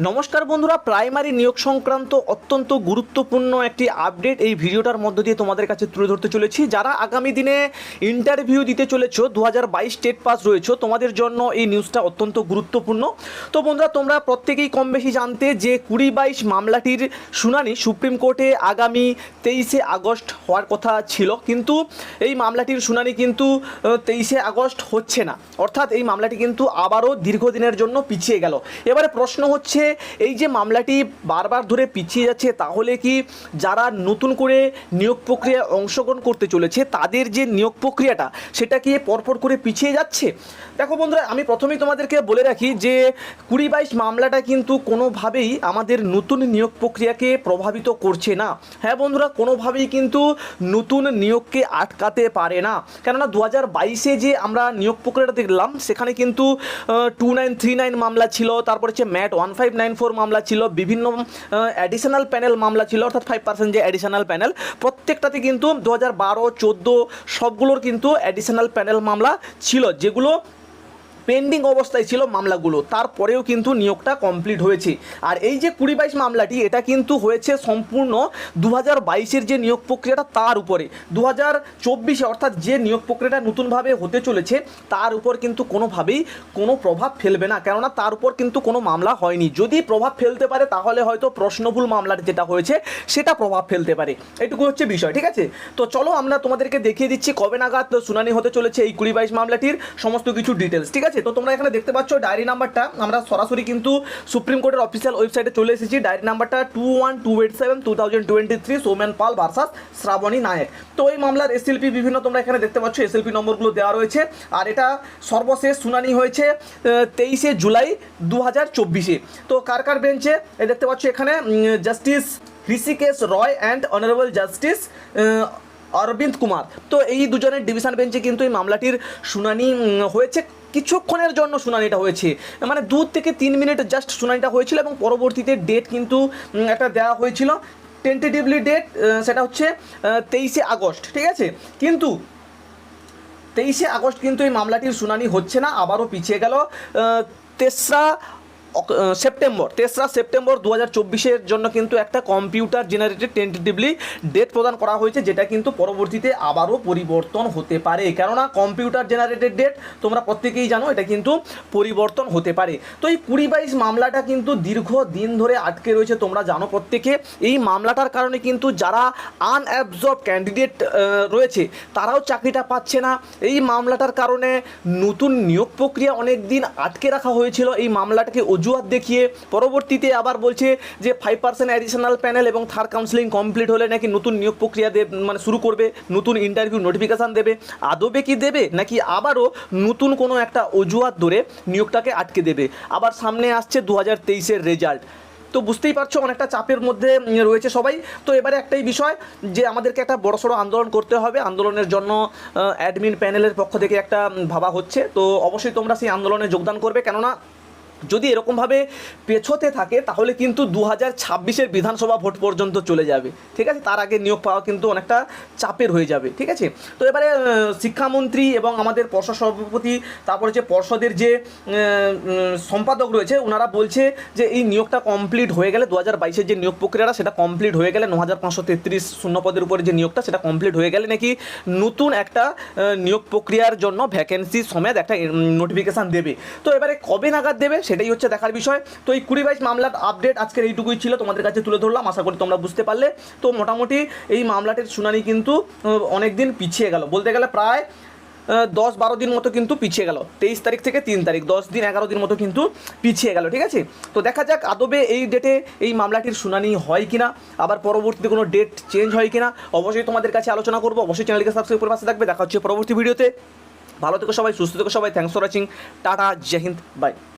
নমস্কার বন্ধুরা, প্রাইমারি নিয়োগ সংক্রান্ত অত্যন্ত গুরুত্বপূর্ণ একটি আপডেট এই ভিডিওটার মধ্য দিয়ে তোমাদের কাছে তুলে ধরতে চলেছি। যারা আগামী দিনে ইন্টারভিউ দিতে চলেছো দু হাজার বাইশ স্টেট পাস রয়েছে, তোমাদের জন্য এই নিউজটা অত্যন্ত গুরুত্বপূর্ণ। তো বন্ধুরা, তোমরা প্রত্যেকেই কম বেশি জানতে যে কুড়ি বাইশ মামলাটির শুনানি সুপ্রিম কোর্টে আগামী তেইশে আগস্ট হওয়ার কথা ছিল, কিন্তু এই মামলাটির শুনানি কিন্তু তেইশে আগস্ট হচ্ছে না। অর্থাৎ এই মামলাটি কিন্তু আবারও দীর্ঘদিনের জন্য পিছিয়ে গেল। এবারে প্রশ্ন হচ্ছে এই যে মামলাটি বারবার ধরে পিছিয়ে যাচ্ছে, তাহলে কি যারা নতুন করে নিয়োগ প্রক্রিয়ায় অংশগ্রহণ করতে চলেছে, তাদের যে নিয়োগ প্রক্রিয়াটা, সেটা কি পরপর করে পিছিয়ে যাচ্ছে? দেখো বন্ধুরা, আমি প্রথমেই তোমাদেরকে বলে রাখি যে কুড়ি বাইশ মামলাটা কিন্তু কোনোভাবেই আমাদের নতুন নিয়োগ প্রক্রিয়াকে প্রভাবিত করছে না। হ্যাঁ বন্ধুরা, কোনোভাবেই কিন্তু নতুন নিয়োগকে আটকাতে পারে না। কেননা দু হাজার বাইশে যে আমরা নিয়োগ প্রক্রিয়াটা দেখলাম, সেখানে কিন্তু টু নাইন থ্রি নাইন মামলা ছিল, তারপর হচ্ছে MAT one five nine four মামলা ছিল, বিভিন্ন অ্যাডিশনাল প্যানেল মামলা ছিল, অর্থাৎ ফাইভ পার্সেন্ট যে অ্যাডিশনাল প্যানেল প্রত্যেকটাতে কিন্তু দু হাজার বারো, চোদ্দ সবগুলোর কিন্তু অ্যাডিশনাল প্যানেল মামলা ছিল, যেগুলো পেন্ডিং অবস্থায় ছিল মামলাগুলো। তারপরেও কিন্তু নিয়োগটা কমপ্লিট হয়েছে। আর এই যে কুড়ি বাইশ মামলাটি, এটা কিন্তু হয়েছে সম্পূর্ণ দু হাজার বাইশের যে নিয়োগ প্রক্রিয়াটা তার উপরে। দু হাজার চব্বিশে অর্থাৎ যে নিয়োগ প্রক্রিয়াটা নতুনভাবে হতে চলেছে, তার উপর কিন্তু কোনোভাবেই কোনো প্রভাব ফেলবে না। কেননা তার উপর কিন্তু কোনো মামলা হয়নি। যদি প্রভাব ফেলতে পারে, তাহলে হয়তো প্রশ্নভুল মামলার যেটা হয়েছে, সেটা প্রভাব ফেলতে পারে। এটুকু হচ্ছে বিষয়, ঠিক আছে? তো চলো আমরা তোমাদেরকে দেখিয়ে দিচ্ছি কবে নাগাদ শুনানি হতে চলেছে এই কুড়ি বাইশ মামলাটির সমস্ত কিছু ডিটেলস ঠিক আছে? তো তোমরা এখানে দেখতে পাচ্ছ ডায়েরি নাম্বারটা। আমরা সরাসরি কিন্তু সুপ্রিম কোর্টের অফিসিয়াল ওয়েবসাইটে চলে এসেছি। ডায়েরি নাম্বারটা two one two eight seven two thousand twenty three Soumen Pal versus, Srabani Nayak. তো এই মামলার এসএলপি বিভিন্ন তোমরা এখানে দেখতে পাচ্ছ। এসএলপি নম্বরগুলো দেওয়া রয়েছে। আর এটা সর্বশেষ শুনানি হয়েছে তেইশে জুলাই দু হাজার চব্বিশে। তো কার কার বেঞ্চে? দেখতে পাচ্ছ এখানে justice Hrishikesh Roy and honourable justice Aravind Kumar. তো এই দুজনের ডিভিশন বেঞ্চে কিন্তু এই মামলাটির শুনানি হয়েছে। কিছুক্ষণের জন্য শুনানিটা হয়েছে। মানে দু থেকে তিন মিনিট জাস্ট শুনানিটা হয়েছিল এবং পরবর্তীতে ডেট কিন্তু একটা দেওয়া হয়েছিল। টেন্টেটিভলি ডেট সেটা হচ্ছে তেইশে আগস্ট, ঠিক আছে? কিন্তু তেইশে আগস্ট কিন্তু এই মামলাটির শুনানি হচ্ছে না, আবারও পিছিয়ে গেল। তেসরা সেপ্টেম্বর, তেসরা সেপ্টেম্বর দু হাজার জন্য কিন্তু একটা কম্পিউটার জেনারেটেড টেন্টেটিভলি ডেট প্রদান করা হয়েছে, যেটা কিন্তু পরবর্তীতে আবারও পরিবর্তন হতে পারে। কেননা কম্পিউটার জেনারেটেড ডেট তোমরা প্রত্যেকেই জানো, এটা কিন্তু পরিবর্তন হতে পারে। তো এই কুড়ি বাইশ মামলাটা কিন্তু দীর্ঘ দিন ধরে আটকে রয়েছে, তোমরা জানো প্রত্যেকে। এই মামলাটার কারণে কিন্তু যারা আনঅ্যাবজর্ব ক্যান্ডিডেট রয়েছে, তারাও চাকরিটা পাচ্ছে না। এই মামলাটার কারণে নতুন নিয়োগ প্রক্রিয়া অনেক দিন আটকে রাখা হয়েছিল। এই মামলাটাকে অজুহাত দেখিয়ে পরবর্তীতে আবার বলছে যে ফাইভ পার্সেন্ট অ্যাডিশনাল প্যানেল এবং থার্ড কাউন্সিলিং কমপ্লিট হলে নাকি নতুন নিয়োগ প্রক্রিয়া দেব মানে শুরু করবে, নতুন ইন্টারভিউ নোটিফিকেশান দেবে। আদবে কি দেবে, নাকি আবারও নতুন কোনো একটা অজুহাত ধরে নিয়োগটাকে আটকে দেবে? আবার সামনে আসছে দু হাজার তেইশের রেজাল্ট তো বুঝতেই পারছ, অনেকটা চাপের মধ্যে রয়েছে সবাই। তো এবারে একটাই বিষয় যে আমাদেরকে একটা বড়সড় আন্দোলন করতে হবে। আন্দোলনের জন্য অ্যাডমিন প্যানেলের পক্ষ থেকে একটা ভাবা হচ্ছে। তো অবশ্যই তোমরা সেই আন্দোলনে যোগদান করবে। কেননা যদি এরকমভাবে পেছোতে থাকে, তাহলে কিন্তু দু হাজার ছাব্বিশের বিধানসভা ভোট পর্যন্ত চলে যাবে। ঠিক আছে? তার আগে নিয়োগ পাওয়া কিন্তু অনেকটা চাপের হয়ে যাবে। ঠিক আছে? তো এবারে শিক্ষামন্ত্রী এবং আমাদের পর্ষদ সভাপতি তারপরে যে পর্ষদের যে সম্পাদক রয়েছে ওনারা বলছে যে এই নিয়োগটা কমপ্লিট হয়ে গেলে দু হাজার বাইশের যে নিয়োগ প্রক্রিয়াটা, সেটা কমপ্লিট হয়ে গেলে ন হাজার পাঁচশো তেত্রিশ শূন্য পদের উপরে যে নিয়োগটা, সেটা কমপ্লিট হয়ে গেলে নাকি নতুন একটা নিয়োগ প্রক্রিয়ার জন্য ভ্যাকেন্সি সমেত একটা নোটিফিকেশান দেবে। তো এবারে কবে নাগাদ দেবে সেটাই হচ্ছে দেখার বিষয়। তো এই কুড়ি বাইশ মামলার আপডেট আজকের এইটুকুই ছিল, তোমাদের কাছে তুলে ধরলাম, আশা করি তোমরা বুঝতে পারলে। তো মোটামুটি এই মামলাটির শুনানি কিন্তু অনেক দিন পিছিয়ে গেল। বলতে গেলে প্রায় দশ বারো দিন মতো কিন্তু পিছিয়ে গেল। তেইশ তারিখ থেকে তিন তারিখ, দশ দিন এগারো দিন মতো কিন্তু পিছিয়ে গেল, ঠিক আছে? তো দেখা যাক আদবে এই ডেটে এই মামলাটির শুনানি হয় কিনা, আবার পরবর্তীতে কোনো ডেট চেঞ্জ হয় কিনা, অবশ্যই তোমাদের কাছে আলোচনা করব। অবশ্যই চ্যানেলকে সাবস্ক্রাইব করে পাশে থাকবে। দেখা হচ্ছে পরবর্তী ভিডিওতে ভালো থেকো সবাই, সুস্থ থেকো সবাই। Thanks for watching tata, Jai Hind bye